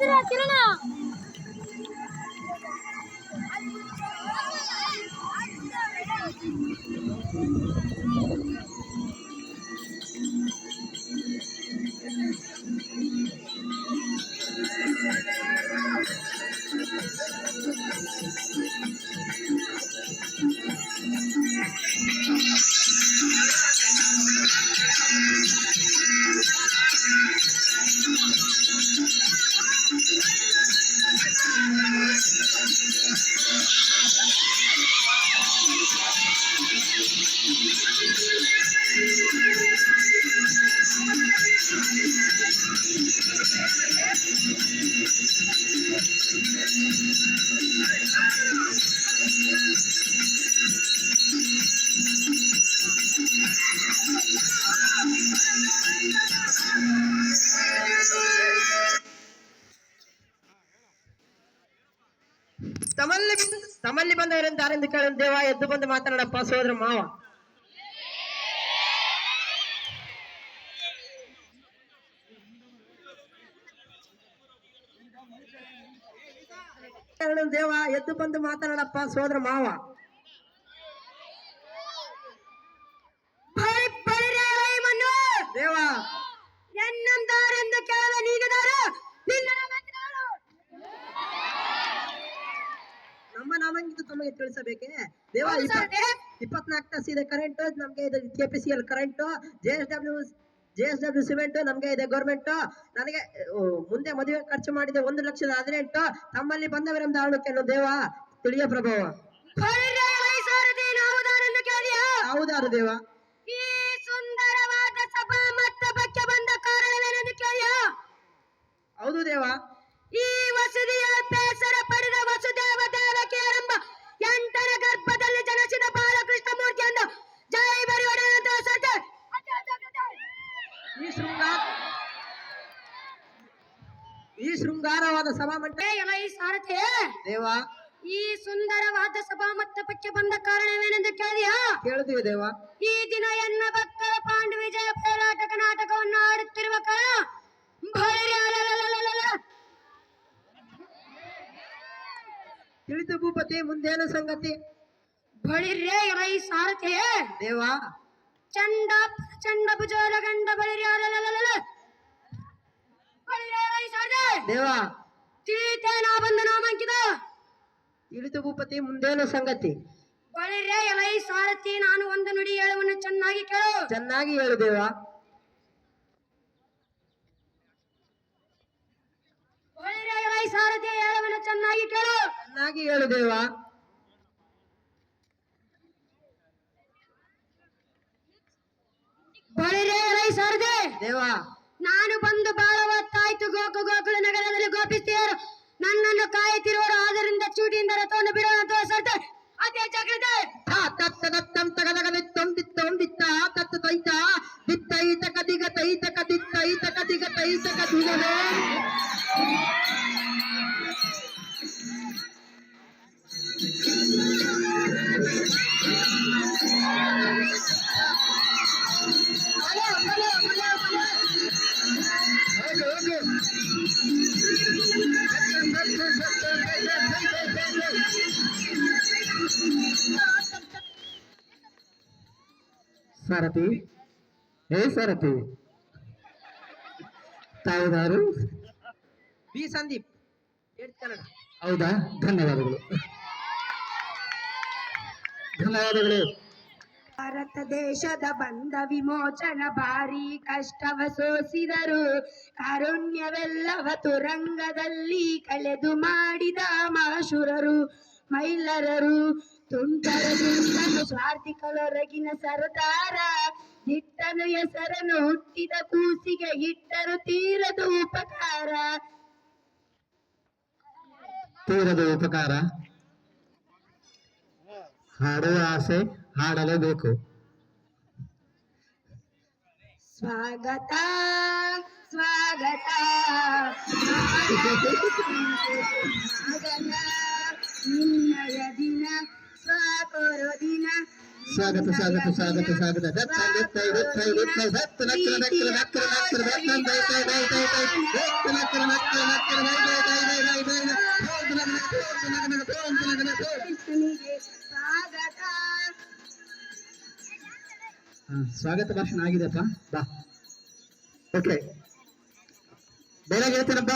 ಕಿರಣ ತಮ್ಮಲ್ಲಿ ತಮ್ಮಲ್ಲಿ ಬಂದವರೆಂದು ಯಾರೆಂದು ಕೇಳಿದ ದೇವ ಎದ್ದು ಬಂದು ಮಾತನಾಡಪ್ಪ ಸೋದರ ಮಾವ ದೇವ ಎದ್ದು ಬಂದು ಮಾತನಾಡಪ್ಪ ಸೋದರ ಮಾವ. ದೇವ. ಎನ್ನಂದಾರೆಂದು ಕೇಳ ನಿನ್ನ ನಮ್ಮ ನಾಮಂಗಿದು ತಮಗೆ ತಿಳಿಸಬೇಕೆ? ದೇವ ಇಪ್ಪತ್ನಾಲ್ಕು ತಾಸು ಇದೆ ಕರೆಂಟ್ ನಮ್ಗೆ ಇದು K P C L current J S W J S W cement ನಮ್ಗೆ ಇದೆ ಗೌರ್ಮೆಂಟ್ ನನಗೆ ಮುಂದೆ ಮದುವೆ ಖರ್ಚು ಮಾಡಿದೆ ಒಂದು ಲಕ್ಷದ ಹದಿನೆಂಟು ತಮ್ಮಲ್ಲಿ ಬಂದವರೆಂದು ಅನ್ನೋ ದೇವ? ತಿಳಿಯ ಪ್ರಭಾವ ಹೌದಾರು ದೇವ? ಈ ಸುಂದರವಾದ ಸಭಾ ಬಂದ ಕಾರಣವೇನೆಂದು ಕೇಳಿಯಾ? ಹೌದು ದೇವ. ಈ ಈ ಶೃಂಗಾರ ಈ ಶೃಂಗಾರವಾದ ಸಭಾ ಮಂಟಪ ಈ ಸಾರಥಿ? ದೇವ. ಈ ಸುಂದರವಾದ ಸಭಾ ಪಕ್ಕೆ ಬಂದ ಕಾರಣವೇನೆಂದು ಕೇಳಿಯಾ? ಕೇಳುತ್ತೀವಿ ದೇವ. ಈ ದಿನ ಎನ್ನ ಭಕ್ತರ ಪಾಂಡು ವಿಜಯ ಪೇರಾಟಕ ನಾಟಕವನ್ನು ಆಡುತ್ತಿರುವ ಕಾರಣ. ತಿಳಿದು ಭೂಪತಿ ಮುಂದೇನು ಸಂಗತಿ? ಬಳಿರ್ರೆ ಈ ಸಾರಥಿ? ದೇವ. ಚಂಡ ಚಂಡ ಭುಜಾಲ ಗಂಡ ಬಳಿರಿ ದೇವ. ತಿಳಿತೆ ನಾ ಬಂದ ನಾಮಾಂಕಿತ ತಿಳಿದು ಭೂಪತಿ ಮುಂದೇನು ಸಂಗತಿ. ಬಳಿರೆ ಎಲೈ ಸಾರಥಿ ನಾನು ಒಂದು ನುಡಿ ಹೇಳುವನ್ನು ಚೆನ್ನಾಗಿ ಕೇಳು. ಚೆನ್ನಾಗಿ ಹೇಳು ದೇವ. ಬಳಿರೆ ಎಲೈ ಸಾರಥಿ ಹೇಳುವನ್ನು ಚೆನ್ನಾಗಿ ಕೇಳು. ಚೆನ್ನಾಗಿ ಹೇಳು ದೇವ ಬಳಿರೆ ಎಲೈ ಸಾರಥಿ ದೇವ. ನಾನು ಬಂದು ಬಹಳ ಹೊತ್ತಾಯ್ತು ಗೋಕು ಗೋಕುಲ ನಗರದಲ್ಲಿ ಗೋಪಿಸ್ತೀಯರು. ನನ್ನನ್ನು ಕಾಯುತ್ತಿರುವರು ಆದ್ದರಿಂದ ಚೂಟಿಯಿಂದ ರಥವನ್ನು ಬಿಡುವಂತ ಸರ್ತೆ ಅದೇ ಥ ತತ್ತ ದತ್ತಂ ತಗದಗದಿತ್ತಂ ದಿತ್ತಂ ದಿತ್ತ ತತ್ತ ತೈತ ದಿತ್ತೈತ ಕದಿಗ ತೈತ ಕದಿತ್ತೈತ ಕದಿಗ ತೈತ ಕದಿಗನೆ ಸಾರಥಿ. ಹೇ ಸಾರಥಿ. ತಾವುದಾರು ಬಿ ಸಂದೀಪ್. ಹೌದಾ? ಧನ್ಯವಾದಗಳು. ಧನ್ಯವಾದಗಳು. ಭಾರತ ದೇಶದ ಬಂದ ವಿಮೋಚನ ಭಾರಿ ಕಷ್ಟವ ಸೋಸಿದರು. ಕಾರುಣ್ಯವೆಲ್ಲವ ತುರಂಗದಲ್ಲಿ ಕಳೆದು ಮಾಡಿದ ಮಾಶುರರು ಮೈಲರರು, ತುಂಟರ ದುಷ್ಟನು ಸ್ವಾರ್ಥಿಕಲೊರಗಿನ ಸರದಾರ ದಿಟ್ಟನು ಹೆಸರನ್ನು ಹುಟ್ಟಿದ ಕೂಸಿಗೆ ಇಟ್ಟರು ತೀರದು ಉಪಕಾರ. ತೀರದ ಉಪಕಾರ. ಹಾಡುವ ಆಸೆ. ಹಾಡಲೇಬೇಕು ಸ್ವಾಗತ ಸ್ವಾಗತ ಸ್ವಾಗತ ನಿನ್ನಯ ದಿನ ಸ್ವಾಪರೋ ದಿನ ಸ್ವಾಗತ ಸ್ವಾಗತ ಸ್ವಾಗತ ಸ್ವಾಗತ ದತ್ತ ದತ್ತ ದತ್ತ ದತ್ತ ದತ್ತ ನಕ್ಕರ ನಕ್ಕರ ನಕ್ಕರ ನಕ್ಕರ ದತ್ತ ದೈ ದೈ ದೈ ದೈ ದೈ ದತ್ತ ಸ್ವಾಗತ ಭಾಷಣ ಆಗಿದೆಪ್ಪ. ಬಾ. ಓಕೆ ಬೇರೆ ಹೇಳ್ತೀನಪ್ಪ